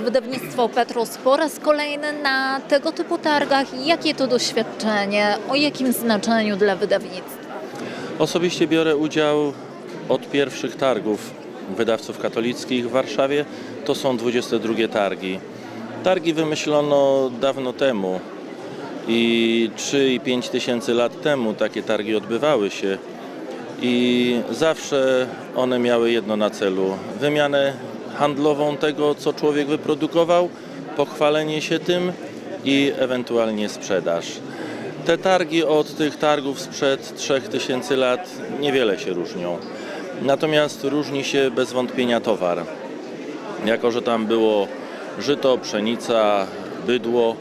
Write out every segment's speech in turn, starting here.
Wydawnictwo Petrus po raz kolejny na tego typu targach. Jakie to doświadczenie? O jakim znaczeniu dla wydawnictwa? Osobiście biorę udział od pierwszych targów wydawców katolickich w Warszawie. To są 22 targi. Targi wymyślono dawno temu i 3 i 5 tysięcy lat temu takie targi odbywały się i zawsze one miały jedno na celu wymianę handlową tego, co człowiek wyprodukował, pochwalenie się tym i ewentualnie sprzedaż. Te targi od tych targów sprzed 3000 lat niewiele się różnią. Natomiast różni się bez wątpienia towar. Jako, że tam było żyto, pszenica, bydło,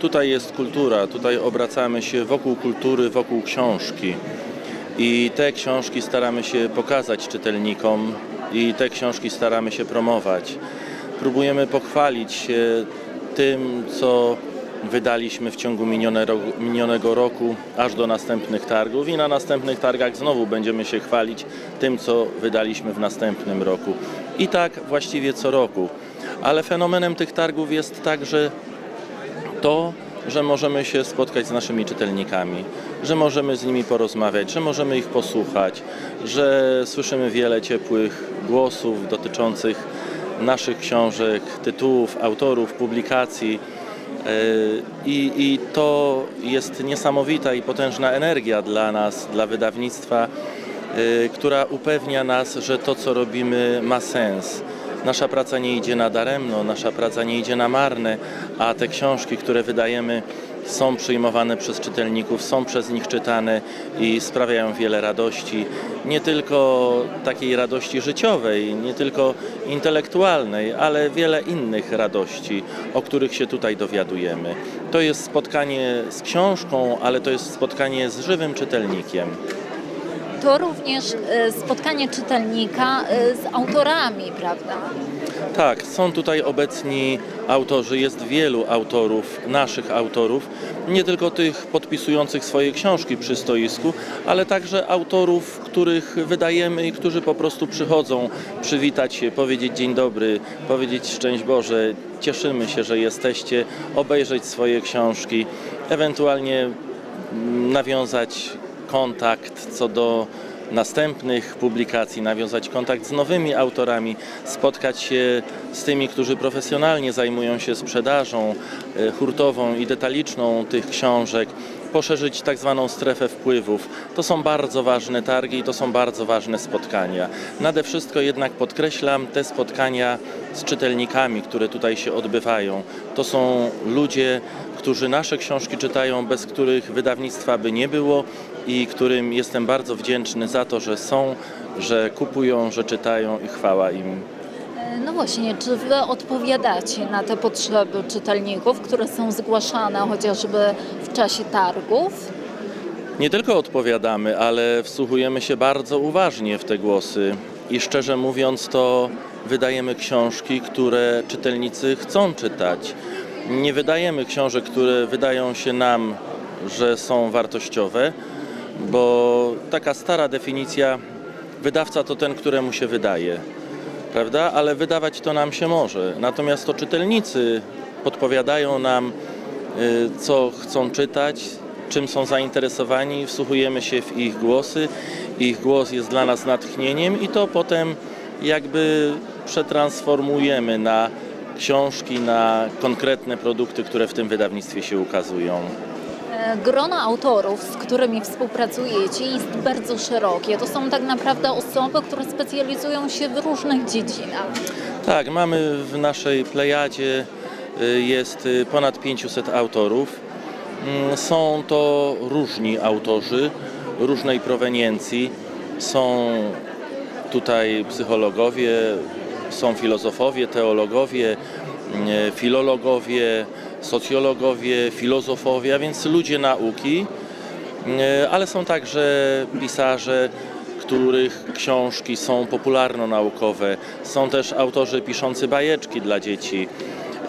tutaj jest kultura, tutaj obracamy się wokół kultury, wokół książki. I te książki staramy się pokazać czytelnikom i te książki staramy się promować. Próbujemy pochwalić się tym, co wydaliśmy w ciągu minionego roku aż do następnych targów i na następnych targach znowu będziemy się chwalić tym, co wydaliśmy w następnym roku. I tak właściwie co roku. Ale fenomenem tych targów jest także to, że możemy się spotkać z naszymi czytelnikami, że możemy z nimi porozmawiać, że możemy ich posłuchać, że słyszymy wiele ciepłych głosów dotyczących naszych książek, tytułów, autorów, publikacji. Yy, I, I to jest niesamowita i potężna energia dla nas, dla wydawnictwa, yy, która upewnia nas, że to, co robimy, ma sens. Nasza praca nie idzie na daremno, nasza praca nie idzie na marne, a te książki, które wydajemy, są przyjmowane przez czytelników, są przez nich czytane i sprawiają wiele radości. Nie tylko takiej radości życiowej, nie tylko intelektualnej, ale wiele innych radości, o których się tutaj dowiadujemy. To jest spotkanie z książką, ale to jest spotkanie z żywym czytelnikiem. To również e, spotkanie czytelnika e, z autorami, prawda? Tak, są tutaj obecni autorzy, jest wielu autorów, naszych autorów, nie tylko tych podpisujących swoje książki przy stoisku, ale także autorów, których wydajemy i którzy po prostu przychodzą przywitać się, powiedzieć dzień dobry, powiedzieć szczęść Boże, cieszymy się, że jesteście, obejrzeć swoje książki, ewentualnie mm, nawiązać kontakt co do następnych publikacji, nawiązać kontakt z nowymi autorami, spotkać się z tymi, którzy profesjonalnie zajmują się sprzedażą e, hurtową i detaliczną tych książek, poszerzyć tak zwaną strefę wpływów. To są bardzo ważne targi i to są bardzo ważne spotkania. Nade wszystko jednak podkreślam te spotkania z czytelnikami, które tutaj się odbywają. To są ludzie, którzy nasze książki czytają, bez których wydawnictwa by nie było i którym jestem bardzo wdzięczny za to, że są, że kupują, że czytają i chwała im. E, No właśnie, czy wy odpowiadacie na te potrzeby czytelników, które są zgłaszane chociażby w czasie targów? Nie tylko odpowiadamy, ale wsłuchujemy się bardzo uważnie w te głosy i szczerze mówiąc to wydajemy książki, które czytelnicy chcą czytać. Nie wydajemy książek, które wydają się nam, że są wartościowe, bo taka stara definicja wydawca to ten, któremu się wydaje. Prawda? Ale wydawać to nam się może. Natomiast to czytelnicy podpowiadają nam, y, co chcą czytać, czym są zainteresowani, wsłuchujemy się w ich głosy. Ich głos jest dla nas natchnieniem i to potem jakby przetransformujemy na książki, na konkretne produkty, które w tym wydawnictwie się ukazują. Grono autorów, z którymi współpracujecie, jest bardzo szerokie. To są tak naprawdę osoby, które specjalizują się w różnych dziedzinach. Tak, mamy w naszej plejadzie y, jest y, ponad 500 autorów. Mm, Są to różni autorzy, różnej proweniencji. Są tutaj psychologowie, są filozofowie, teologowie, mm, filologowie, socjologowie, filozofowie, a więc ludzie nauki, E, ale są także pisarze, których książki są popularno-naukowe. Są też autorzy piszący bajeczki dla dzieci. E,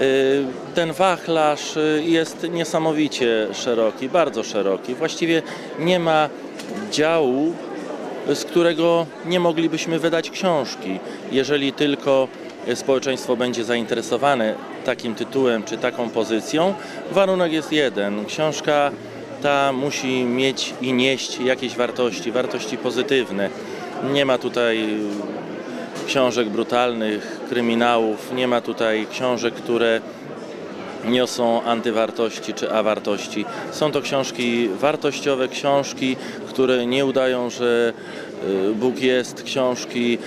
Ten wachlarz e, jest niesamowicie szeroki, bardzo szeroki. Właściwie nie ma działu z którego nie moglibyśmy wydać książki, jeżeli tylko społeczeństwo będzie zainteresowane takim tytułem czy taką pozycją. Warunek jest jeden. Książka ta musi mieć i nieść jakieś wartości, wartości pozytywne. Nie ma tutaj książek brutalnych, kryminałów, nie ma tutaj książek, które niosą antywartości czy awartości. Są to książki wartościowe, książki, które nie udają, że Bóg jest, książki,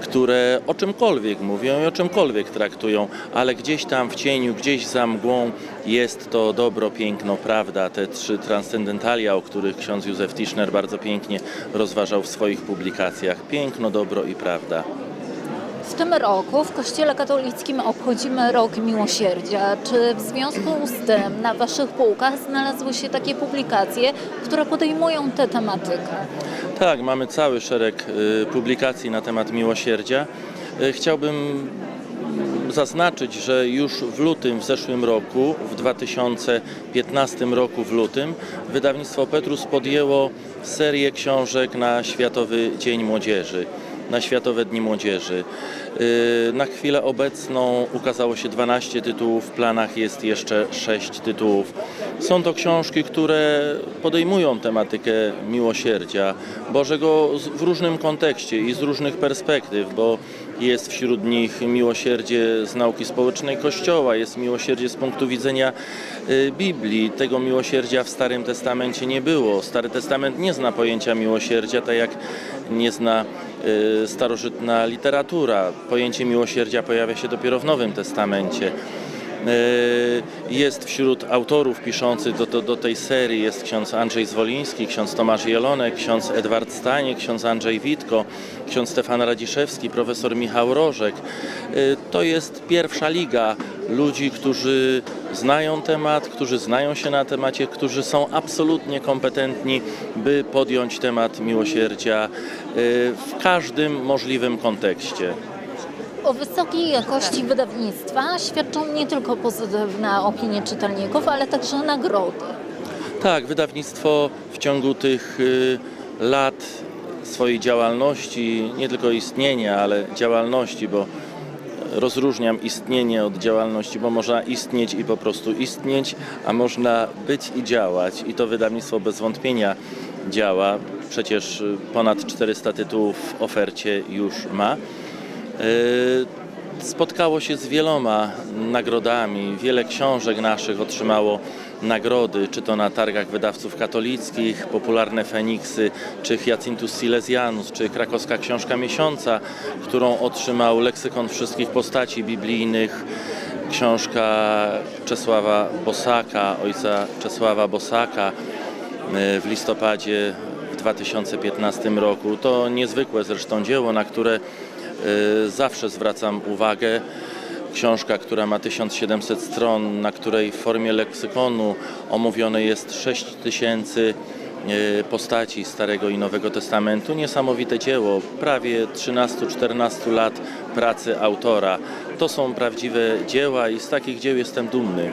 które o czymkolwiek mówią i o czymkolwiek traktują, ale gdzieś tam w cieniu, gdzieś za mgłą jest to dobro, piękno, prawda, te trzy transcendentalia, o których ksiądz Józef Tischner bardzo pięknie rozważał w swoich publikacjach. Piękno, dobro i prawda. W tym roku w Kościele katolickim obchodzimy Rok Miłosierdzia. Czy w związku z tym na Waszych półkach znalazły się takie publikacje, które podejmują tę tematykę? Tak, mamy cały szereg y, publikacji na temat miłosierdzia. Y, Chciałbym zaznaczyć, że już w lutym w zeszłym roku, w 2015 roku w lutym, wydawnictwo Petrus podjęło serię książek na Światowy Dzień Młodzieży. Na Światowe Dni Młodzieży. Y, Na chwilę obecną ukazało się 12 tytułów, w planach jest jeszcze 6 tytułów. Są to książki, które podejmują tematykę miłosierdzia Bożego w różnym kontekście i z różnych perspektyw, bo jest wśród nich miłosierdzie z nauki społecznej Kościoła, jest miłosierdzie z punktu widzenia y, Biblii. Tego miłosierdzia w Starym Testamencie nie było. Stary Testament nie zna pojęcia miłosierdzia, tak jak nie zna y, starożytna literatura. Pojęcie miłosierdzia pojawia się dopiero w Nowym Testamencie. Y, Jest wśród autorów piszących do, do, do tej serii jest ksiądz Andrzej Zwoliński, ksiądz Tomasz Jelonek, ksiądz Edward Stanie, ksiądz Andrzej Witko, ksiądz Stefan Radziszewski, profesor Michał Rożek. Y, To jest pierwsza liga ludzi, którzy znają temat, którzy znają się na temacie, którzy są absolutnie kompetentni, by podjąć temat miłosierdzia y, w każdym możliwym kontekście. O wysokiej jakości wydawnictwa świadczą nie tylko pozytywne opinie czytelników, ale także nagrody. Tak, wydawnictwo w ciągu tych y, lat swojej działalności, nie tylko istnienia, ale działalności, bo rozróżniam istnienie od działalności, bo można istnieć i po prostu istnieć, a można być i działać. I to wydawnictwo bez wątpienia działa. Przecież y, ponad 400 tytułów w ofercie już ma. Y, Spotkało się z wieloma nagrodami. Wiele książek naszych otrzymało nagrody, czy to na targach wydawców katolickich, popularne Feniksy, czy Hyacinthus Silesianus, czy krakowska książka miesiąca, którą otrzymał leksykon wszystkich postaci biblijnych, książka Czesława Bosaka, ojca Czesława Bosaka y, w listopadzie w 2015 roku. To niezwykłe zresztą dzieło, na które zawsze zwracam uwagę. Książka, która ma 1700 stron, na której w formie leksykonu omówione jest 6000 y, postaci Starego i Nowego Testamentu. Niesamowite dzieło, prawie 13-14 lat pracy autora. To są prawdziwe dzieła i z takich dzieł jestem dumny.